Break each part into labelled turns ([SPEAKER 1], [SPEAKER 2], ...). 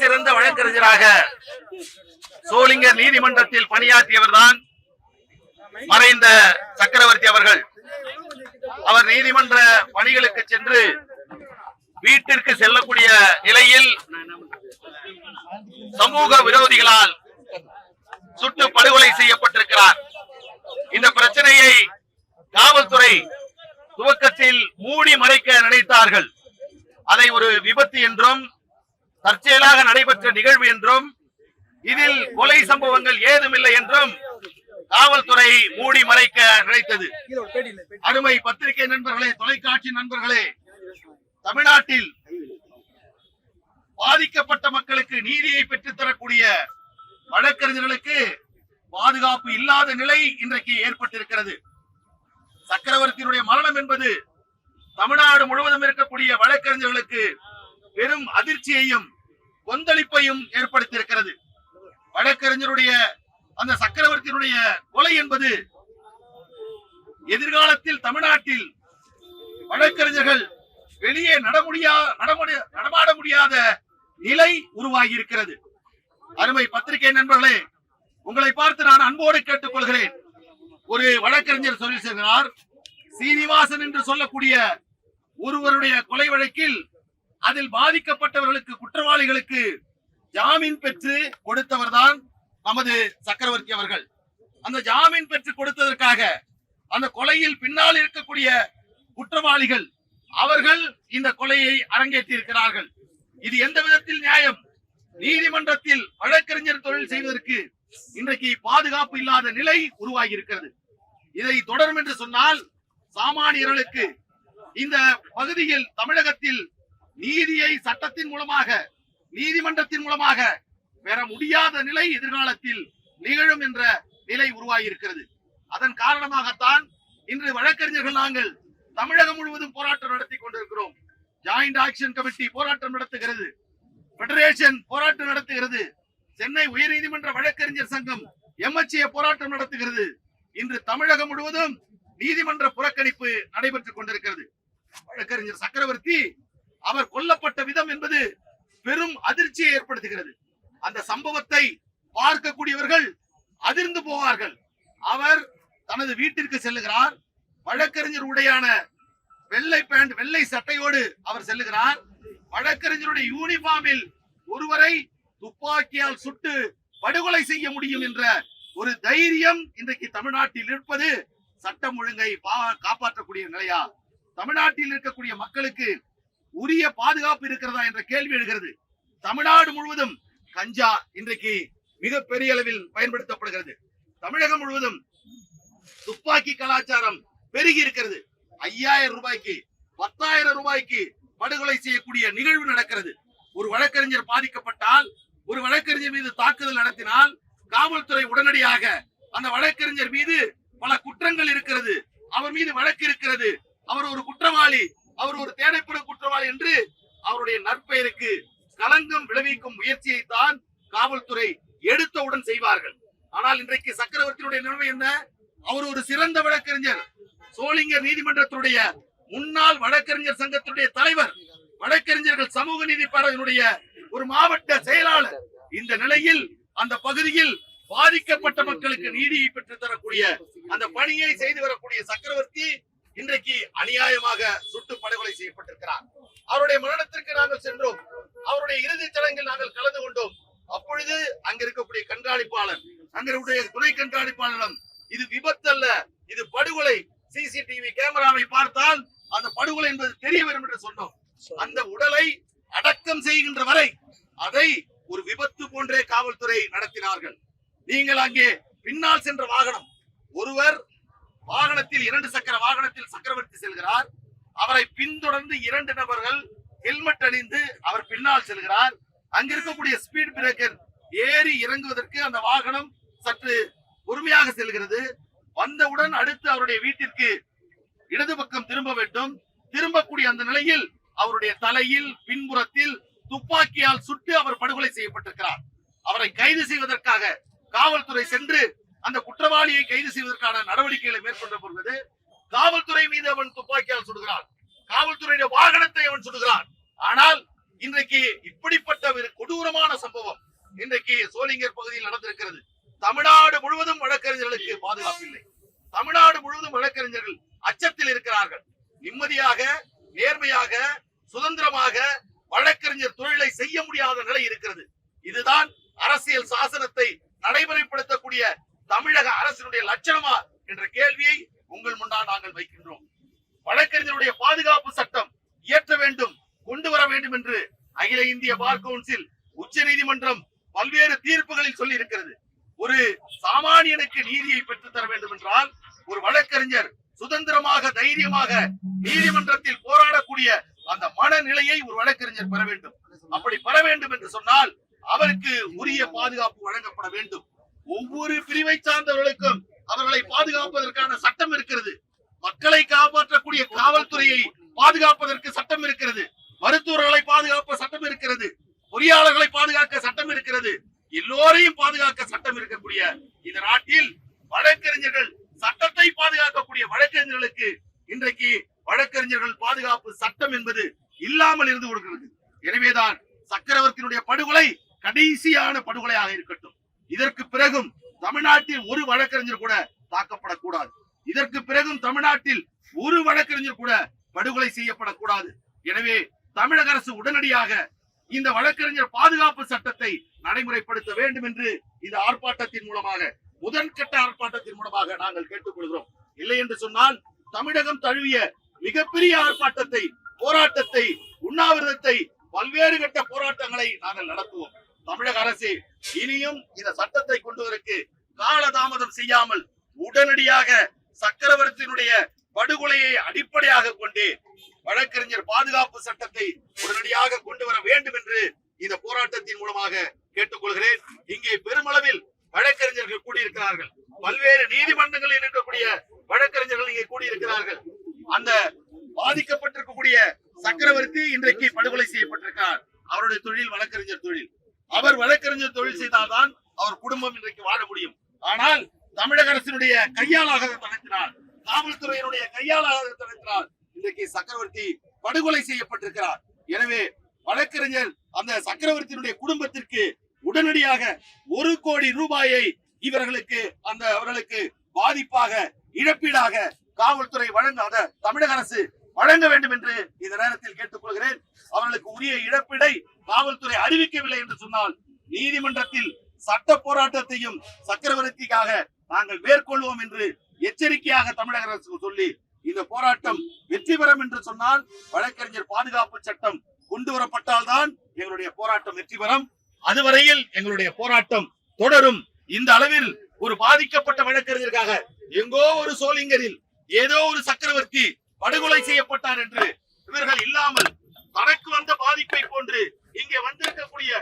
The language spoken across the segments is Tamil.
[SPEAKER 1] சிறந்த வழக்கறிஞராக சோளிங்கர் நீதிமன்றத்தில் பணியாற்றியவர்தான் மறைந்த சக்கரவர்த்தி அவர்கள். அவர் நீதிமன்ற பணிகளுக்கு சென்று வீட்டிற்கு செல்லக்கூடிய நிலையில் சமூக விரோதிகளால் சுட்டு படுகொலை செய்யப்பட்டிருக்கிறார். இந்த பிரச்சனையை காவல்துறை துவக்கத்தில் மூடி மறைக்க நினைத்தார்கள். அதை ஒரு விபத்து என்றும் தற்செயலாக நடைபெற்ற நிகழ்வு என்றும் இதில் கொலை சம்பவங்கள் ஏதுமில்லை என்றும் காவல்துறை மூடி மறைக்க நினைத்தது. அருமை பத்திரிகை நண்பர்களே தொலைக்காட்சி நண்பர்களே தமிழ்நாட்டில் பாதிக்கப்பட்ட மக்களுக்கு நீதியை பெற்றுத்தரக்கூடிய வழக்கறிஞர்களுக்கு பாதுகாப்பு இல்லாத நிலை இன்றைக்கு ஏற்பட்டிருக்கிறது. சக்கரவர்த்தியினுடைய மரணம் என்பது தமிழ்நாடு முழுவதும் இருக்கக்கூடிய வழக்கறிஞர்களுக்கு பெரும் அதிர்ச்சியையும் கொந்தளிப்பையும் ஏற்படுத்தியிருக்கிறது. வழக்கறிஞருடைய அந்த சக்கரவர்த்தியினுடைய கொலை என்பது எதிர்காலத்தில் தமிழ்நாட்டில் வழக்கறிஞர்கள் வெளியே நடமுடியா நடமாட முடியாத நிலை உருவாகி இருக்கிறது அருமை பத்திரிகை நண்பர்களே உங்களை பார்த்து நான் அன்போடு கேட்டுக் கொள்கிறேன் ஒரு வழக்கறிஞர் சொல்லி சென்றார் சீனிவாசன் என்று சொல்லக்கூடிய ஒருவருடைய கொலை வழக்கில் அதில் பாதிக்கப்பட்டவர்களுக்கு குற்றவாளிகளுக்கு ஜாமீன் பெற்று கொடுத்தவர் தான் நமது சக்கரவர்த்தி அவர்கள். அந்த ஜாமீன் பெற்று கொடுத்ததற்காக அந்த கொலையில் பின்னால் இருக்கக்கூடிய குற்றவாளிகள் அவர்கள் இந்த கொலையை அரங்கேற்றி இருக்கிறார்கள் இது எந்த விதத்தில் நியாயம்? நீதிமன்றத்தில் வழக்கறிஞர் தொழில் செய்வதற்கு இன்றைக்கு பாதுகாப்பு இல்லாத நிலை உருவாகி இருக்கிறது இதை தொடரும் என்று சொன்னால் சாமானியர்களுக்கு இந்த பகுதியில் தமிழகத்தில் நீதியை சட்டத்தின் மூலமாக நீதிமன்றத்தின் மூலமாக பெற முடியாத நிலை எதிர்காலத்தில் நிகழும் என்ற நிலை உருவாகியிருக்கிறது. அதன் காரணமாகத்தான் இன்று வழக்கறிஞர்கள் நாங்கள் தமிழகம் முழுவதும் போராட்டம் நடத்தி கொண்டிருக்கிறோம். ஜாயிண்ட் ஆக்ஷன் கமிட்டி போராட்டம் நடத்துகிறது. பெடரேஷன் போராட்டம் நடத்துகிறது. சென்னை உயர்நீதிமன்ற வழக்கறிஞர் சங்கம் எம்எச்ஏ போராட்டம் நடத்துகிறது. இன்று தமிழகம் முழுவதும் நீதிமன்ற புறக்கணிப்பு நடைபெற்றுக் கொண்டிருக்கிறது. வழக்கறிஞர் சக்கரவர்த்தி அவர் கொல்லப்பட்ட விதம் என்பது பெரும் அதிர்ச்சியை ஏற்படுத்துகிறது. அந்த சம்பவத்தை பார்க்கக்கூடியவர்கள் அதிர்ந்து போவார்கள். அவர் தனது வீட்டிற்கு செல்லுகிறார். வழக்கறிஞர் உடையான வெள்ளை பேண்ட் வெள்ளை சட்டையோடு அவர் செல்லுகிறார். வழக்கறிஞருடைய யூனிஃபார்மில் ஒருவரை துப்பாக்கியால் சுட்டு படுகொலை செய்ய முடியும் என்ற ஒரு தைரியம் இன்றைக்கு தமிழ்நாட்டில் இருப்பது சட்டம் ஒழுங்கை பா- காப்பாற்றக்கூடிய நிலையா? தமிழ்நாட்டில் இருக்கக்கூடிய மக்களுக்கு உரிய பாதுகாப்பு இருக்கிறதா என்ற கேள்வி எழுகிறது. தமிழ்நாடு முழுவதும் கஞ்சா இன்றைக்கு மிகப்பெரிய அளவில் பயன்படுத்தப்படுகிறது. தமிழகம் முழுவதும் துப்பாக்கி கலாச்சாரம் பெருகி இருக்கிறது. ஐயாயிரம் ரூபாய்க்கு பத்தாயிரம் ரூபாய்க்கு படுகொலை செய்யக்கூடிய நிகழ்வு நடக்கிறது. ஒரு வழக்கறிஞர் பாதிக்கப்பட்டால் ஒரு வழக்கறிஞர் மீது தாக்குதல் நடத்தினால் காவல்துறை உடனடியாக அந்த வழக்கறிஞர் மீது பல குற்றங்கள் இருக்கிறது. அவர் மீது வழக்கு இருக்கிறது. அவர் ஒரு குற்றவாளி. அவர் ஒரு தேடைப்படும் குற்றவாளி என்று அவருடைய நற்பெயருக்கு களங்கம் விளைவிக்கும் முயற்சியை தான் காவல்துறை எடுத்தவுடன் செய்வார்கள். ஆனால் இன்றைக்கு சக்கரவர்த்தியுடைய நிலைமை என்ன? அவர் ஒரு சிறந்த வழக்கறிஞர். சோளிங்கர் நீதிமன்றத்தினுடைய முன்னாள் வழக்கறிஞர் சங்கத்தினுடைய தலைவர். வழக்கறிஞர்கள் சமூக நீதி பேரவையினுடைய ஒரு மாவட்ட செயலாளர். இந்த நிலையில் அந்த பகுதியில் பாதிக்கப்பட்ட மக்களுக்கு நீதியை பெற்று தரக்கூடிய அந்த பணியை செய்து வரக்கூடிய சக்கரவர்த்தி இன்றைக்கு அநியாயமாக சுட்டு படுகொலை செய்யப்பட்டிருக்கிறார். அவருடைய மரணத்திற்கு நாங்கள் சென்றோம். அவருடைய இறுதிச் சடங்கில் நாங்கள் கலந்து கொண்டோம். அப்பொழுது அங்க இருக்கக்கூடிய கண்காணிப்பாளர் அங்க துணை கண்காணிப்பாளரிடம் இது விபத்து அல்ல இது படுகொலை. சிசிடிவி கேமராவை பார்த்தால் அந்த படுகொலை என்பது தெரிய வரும் என்று சொன்னோம். அந்த உடலை அடக்கம் செய்கின்ற வரை அதை ஒரு விபத்து போன்றே காவல்துறை நடத்தினார்கள். நீங்கள் அங்கே பின்னால் சென்ற வாகனம் ஒருவர் வாகனத்தில் இரண்டு சக்கர வாகனத்தில் சக்கரவர்த்தி செல்கிறார். அவரை பின்தொடர்ந்து இரண்டு நபர்கள் ஹெல்மெட் அணிந்து அவர் பின்னால் செல்கிறார். அங்க இருக்கக்கூடிய ஸ்பீட் பிரேக்கர் ஏறி இறங்குவதற்கு அந்த வாகனம் சற்று பொறுமையாக செல்கிறது. வந்தவுடன் அடுத்து அவருடைய வீட்டிற்கு இடது பக்கம் திரும்ப வேண்டும். திரும்பக்கூடிய அந்த நிலையில் அவருடைய தலையில் பின்புறத்தில் துப்பாக்கியால் சுட்டு அவர் படுகொலை செய்யப்பட்டிருக்கிறார். அவரை கைது செய்வதற்காக காவல்துறை சென்று அந்த குற்றவாளியை கைது செய்வதற்கான நடவடிக்கைகளை மேற்கொண்ட பொழுது காவல்துறை மீது அவன் துப்பாக்கியால் சுடுகிறான். காவல்துறையுடைய வாகனத்தை அவன் சுடுகிறான். ஆனால் இன்றைக்கு இப்படிப்பட்ட ஒரு கொடூரமான சம்பவம் இன்றைக்கு சோளிங்கர் பகுதியில் நடந்திருக்கிறது. தமிழ்நாடு முழுவதும் வழக்கறிஞர்களுக்கு பாதுகாப்பு இல்லை தமிழ்நாடு முழுவதும் வழக்கறிஞர்கள் அச்சத்தில் இருக்கிறார்கள். நிம்மதியாக நேர்மையாக சுதந்திரமாக வழக்கறிஞர் தொழிலை செய்ய முடியாத நிலை இருக்கிறது. இதுதான் அரசியல் சாசனத்தை நடைமுறைப்படுத்தக்கூடிய தமிழக அரசினுடைய லட்சணமா என்ற கேள்வியை உங்கள் முன்னால் நாங்கள் வைக்கின்றோம். வழக்கறிஞருடைய பாதுகாப்பு சட்டம் இயற்ற வேண்டும் கொண்டு வர வேண்டும் என்று அகில இந்திய பார் கவுன்சில் உச்ச நீதிமன்றம் பல்வேறு தீர்ப்புகளில் சொல்லி இருக்கிறது ஒரு சாமானியனுக்கு நீதியை பெற்றுத் தர வேண்டும் என்றால் ஒரு வழக்கறிஞர் சுதந்திரமாக தைரியமாக நீதிமன்றத்தில் போராடக்கூடிய அந்த மனநிலையை ஒரு வழக்கறிஞர் பெற வேண்டும். அப்படி பெற வேண்டும் என்று சொன்னால் அவருக்கு உரிய பாதுகாப்பு வழங்கப்பட வேண்டும். ஒவ்வொரு பிரிவை சார்ந்தவர்களுக்கும் அவர்களை பாதுகாப்பதற்கான சட்டம் இருக்கிறது. மக்களை காப்பாற்றக்கூடிய காவல்துறையை பாதுகாப்பதற்கு சட்டம் இருக்கிறது. மருத்துவர்களை பாதுகாப்ப சட்டம் இருக்கிறது. பொறியாளர்களை பாதுகாக்க சட்டம் இருக்கிறது. எல்லோரையும் பாதுகாக்க சட்டம் இருக்கக்கூடிய இந்த நாட்டில் வழக்கறிஞர்கள் சட்டத்தை பாதுகாக்கக்கூடிய வழக்கறிஞர்களுக்கு இன்றைக்கு வழக்கறிஞர்கள் பாதுகாப்பு சட்டம் என்பது இல்லாமல் இருந்து கொடுக்கிறது எனவேதான் சக்கரவர்த்தியினுடைய படுகொலை கடைசியான படுகொலையாக இருக்கட்டும். இதற்கு பிறகும் தமிழ்நாட்டில் ஒரு வழக்கறிஞர் கூட தாக்கப்படக்கூடாது. இதற்கு பிறகும் தமிழ்நாட்டில் ஒரு வழக்கறிஞர் கூட படுகொலை செய்யப்படக்கூடாது. எனவே தமிழக அரசு உடனடியாக இந்த வழக்கறிஞர் பாதுகாப்பு சட்டத்தை நடைமுறைப்படுத்த வேண்டும் என்று இந்த ஆர்ப்பாட்டத்தின் மூலமாக முதற்கட்ட ஆர்ப்பாட்டத்தின் மூலமாக நாங்கள் கேட்டுக்கொள்கிறோம். இல்லை என்று சொன்னால் தமிழகம் தழுவிய மிகப்பெரிய ஆர்ப்பாட்டத்தை போராட்டத்தை உண்ணாவிரதத்தை பல்வேறு கட்ட போராட்டங்களை நாங்கள் நடத்துவோம். தமிழக அரசு இனியும் இந்த சட்டத்தை கொண்டு வரக்கு காலதாமதம் செய்யாமல் உடனடியாக சக்கரவர்த்தியினுடைய படுகொலையை அடிப்படையாக கொண்டு வழக்கறிஞர் பாதுகாப்பு சட்டத்தை உடனடியாக கொண்டு வர வேண்டும் என்று இந்த போராட்டத்தின் மூலமாக கேட்டுக்கொள்கிறேன். இங்கே பெருமளவில் வழக்கறிஞர்கள் கூடியிருக்கிறார்கள். பல்வேறு நீதிமன்றங்களில் இருக்கக்கூடிய வழக்கறிஞர்கள் இங்கே கூடியிருக்கிறார்கள். அந்த பாதிக்கப்பட்டிருக்கக்கூடிய சக்கரவர்த்தி இன்றைக்கு படுகொலை செய்யப்பட்டிருக்கிறார் அவருடைய தொழில் வழக்கறிஞர் தொழில். அவர் வழக்கறிஞர் தொழில் செய்தால்தான் அவர் குடும்பம் இன்றைக்கு வாழ முடியும். ஆனால் தமிழக அரசினுடைய கையாளாக தனத்தினால் காவல்துறையினுடைய கையாளாக தனத்தினால் இன்றைக்கு சக்கரவர்த்தி படுகொலை செய்யப்பட்டிருக்கிறார். எனவே வழக்கறிஞர் அந்த சக்கரவர்த்தியினுடைய குடும்பத்திற்கு உடனடியாக ஒரு கோடி ரூபாயை இவர்களுக்கு அந்த அவர்களுக்கு பாதிப்பாக இழப்பீடாக காவல்துறை வழங்காத தமிழக அரசு வழங்க வேண்டும் என்று இந்த நேரத்தில் கேட்டுக்கொள்கிறேன். அவர்களுக்கு உரிய இழப்பீடை காவல்துறை அறிவிக்கவில்லை என்று சொன்னால் நீதிமன்றத்தில் சட்ட போராட்டத்தையும் சக்கரவர்த்திக்காக நாங்கள் மேற்கொள்வோம் என்று எச்சரிக்கையாக தமிழக அரசு சொல்லி இந்த போராட்டம் வெற்றி பெறும் என்று சொன்னால் வழக்கறிஞர் பாதுகாப்பு சட்டம் கொண்டு வரப்பட்டால்தான் எங்களுடைய போராட்டம் வெற்றி பெறும். அதுவரையில் எங்களுடைய போராட்டம் தொடரும். இந்த அளவில் ஒரு பாதிக்கப்பட்ட வழக்கறிஞருக்காக எங்கோ ஒரு சோளிங்கரில் ஏதோ ஒரு சக்கரவர்த்தி படுகொலை செய்யப்பட்டார் என்று இவர்கள் இல்லாமல் தனக்கு வந்த பாதிப்பை போன்று இங்கே வந்திருக்கக்கூடிய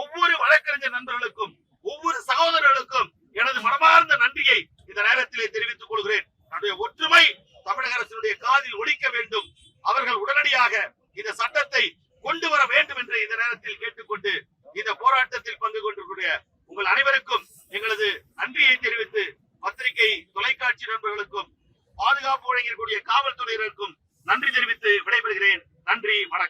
[SPEAKER 1] ஒவ்வொரு வழக்கறிஞர் நண்பர்களுக்கும் ஒவ்வொரு சகோதரர்களுக்கும் எனது மனமார்ந்த நன்றியை இந்த நேரத்திலே தெரிவித்துக் கொள்கிறேன். நம்முடைய ஒற்றுமை தமிழக அரசினுடைய காதில் ஒழிக்க வேண்டும். அவர்கள் உடனடியாக இந்த சட்டத்தை கொண்டு வர வேண்டும் என்று இந்த நேரத்தில் கேட்டுக்கொண்டு இந்த போராட்டத்தில் பங்கு கொண்டிருக்கூடிய உங்கள் அனைவருக்கும் எங்களது நன்றியை தெரிவித்து பத்திரிகை தொலைக்காட்சி நண்பர்களுக்கும் பாதுகாப்பு வழங்கக்கூடிய காவல்துறையினருக்கும் நன்றி தெரிவித்து விடைபெறுகிறேன். நன்றி வணக்கம்.